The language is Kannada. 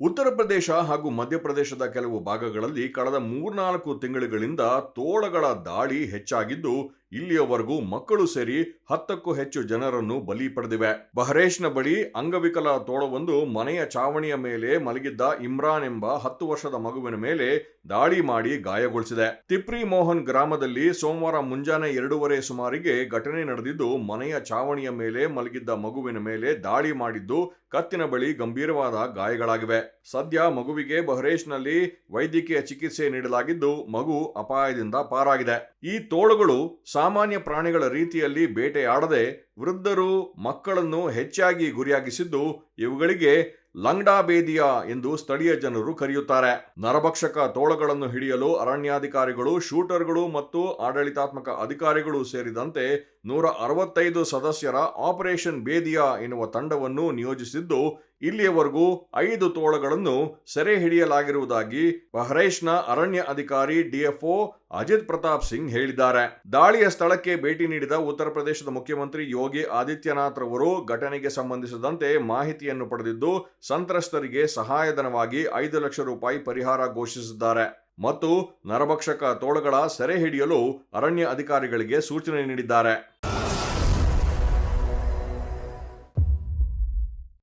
ಉತ್ತರ ಪ್ರದೇಶ ಹಾಗೂ ಮಧ್ಯಪ್ರದೇಶದ ಕೆಲವು ಭಾಗಗಳಲ್ಲಿ ಕಳೆದ ಮೂರ್ನಾಲ್ಕು ತಿಂಗಳುಗಳಿಂದ ತೋಳಗಳ ದಾಳಿ ಹೆಚ್ಚಾಗಿದ್ದು ಇಲ್ಲಿಯವರೆಗೂ ಮಕ್ಕಳು ಸೇರಿ ಹತ್ತಕ್ಕೂ ಹೆಚ್ಚು ಜನರನ್ನು ಬಲಿ ಪಡೆದಿವೆ. ಬಹರೇಶ್ನ ಬಳಿ ಅಂಗವಿಕಲ ತೋಳವೊಂದು ಮನೆಯ ಚಾವಣಿಯ ಮೇಲೆ ಮಲಗಿದ್ದ ಇಮ್ರಾನ್ ಎಂಬ ಹತ್ತು ವರ್ಷದ ಮಗುವಿನ ಮೇಲೆ ದಾಳಿ ಮಾಡಿ ಗಾಯಗೊಳಿಸಿದೆ. ತಿಪ್ರಿ ಮೋಹನ್ ಗ್ರಾಮದಲ್ಲಿ ಸೋಮವಾರ ಮುಂಜಾನೆ ಎರಡೂವರೆ ಸುಮಾರಿಗೆ ಘಟನೆ ನಡೆದಿದ್ದು, ಮನೆಯ ಚಾವಣಿಯ ಮೇಲೆ ಮಲಗಿದ್ದ ಮಗುವಿನ ಮೇಲೆ ದಾಳಿ ಮಾಡಿದ್ದು, ಕತ್ತಿನ ಬಳಿ ಗಂಭೀರವಾದ ಗಾಯಗಳಾಗಿವೆ. ಸದ್ಯ ಮಗುವಿಗೆ ಬಹರೇಶ್ನಲ್ಲಿ ವೈದ್ಯಕೀಯ ಚಿಕಿತ್ಸೆ ನೀಡಲಾಗಿದ್ದು, ಮಗು ಅಪಾಯದಿಂದ ಪಾರಾಗಿದೆ. ಈ ತೋಳುಗಳು ಸಾಮಾನ್ಯ ಪ್ರಾಣಿಗಳ ರೀತಿಯಲ್ಲಿ ಬೇಟೆಯಾಡದೆ ವೃದ್ಧರು ಮಕ್ಕಳನ್ನು ಹೆಚ್ಚಾಗಿ ಗುರಿಯಾಗಿಸಿದ್ದು ಇವುಗಳಿಗೆ ಲಂಗ್ಡಾಬೇದಿಯಾ ಎಂದು ಸ್ಥಳೀಯ ಜನರು ಕರೆಯುತ್ತಾರೆ. ನರಭಕ್ಷಕ ತೋಳಗಳನ್ನು ಹಿಡಿಯಲು ಅರಣ್ಯಾಧಿಕಾರಿಗಳು, ಶೂಟರ್ಗಳು ಮತ್ತು ಆಡಳಿತಾತ್ಮಕ ಅಧಿಕಾರಿಗಳು ಸೇರಿದಂತೆ ನೂರ ಅರವತ್ತೈದು ಸದಸ್ಯರ ಆಪರೇಷನ್ ಬೇದಿಯಾ ಎನ್ನುವ ತಂಡವನ್ನು ನಿಯೋಜಿಸಿದ್ದು, ಇಲ್ಲಿಯವರೆಗೂ ಐದು ತೋಳಗಳನ್ನು ಸೆರೆ ಹಿಡಿಯಲಾಗಿರುವುದಾಗಿ ಬಹ್ರೈಶ್ನ ಅರಣ್ಯ ಅಧಿಕಾರಿ ಡಿಎಫ್ಒ ಅಜಿತ್ ಪ್ರತಾಪ್ ಸಿಂಗ್ ಹೇಳಿದ್ದಾರೆ. ದಾಳಿಯ ಸ್ಥಳಕ್ಕೆ ಭೇಟಿ ನೀಡಿದ ಉತ್ತರ ಪ್ರದೇಶದ ಮುಖ್ಯಮಂತ್ರಿ ಯೋಗಿ ಆದಿತ್ಯನಾಥ್ ರವರು ಘಟನೆಗೆ ಸಂಬಂಧಿಸಿದಂತೆ ಮಾಹಿತಿಯನ್ನು ಪಡೆದಿದ್ದು, ಸಂತ್ರಸ್ತರಿಗೆ ಸಹಾಯಧನವಾಗಿ ಐದು ಲಕ್ಷ ರೂಪಾಯಿ ಪರಿಹಾರ ಘೋಷಿಸಿದ್ದಾರೆ. ಮತ್ತು ನರಭಕ್ಷಕ ತೋಳಗಳ ಸೆರೆ ಹಿಡಿಯಲು ಅರಣ್ಯ ಅಧಿಕಾರಿಗಳಿಗೆ ಸೂಚನೆ ನೀಡಿದ್ದಾರೆ.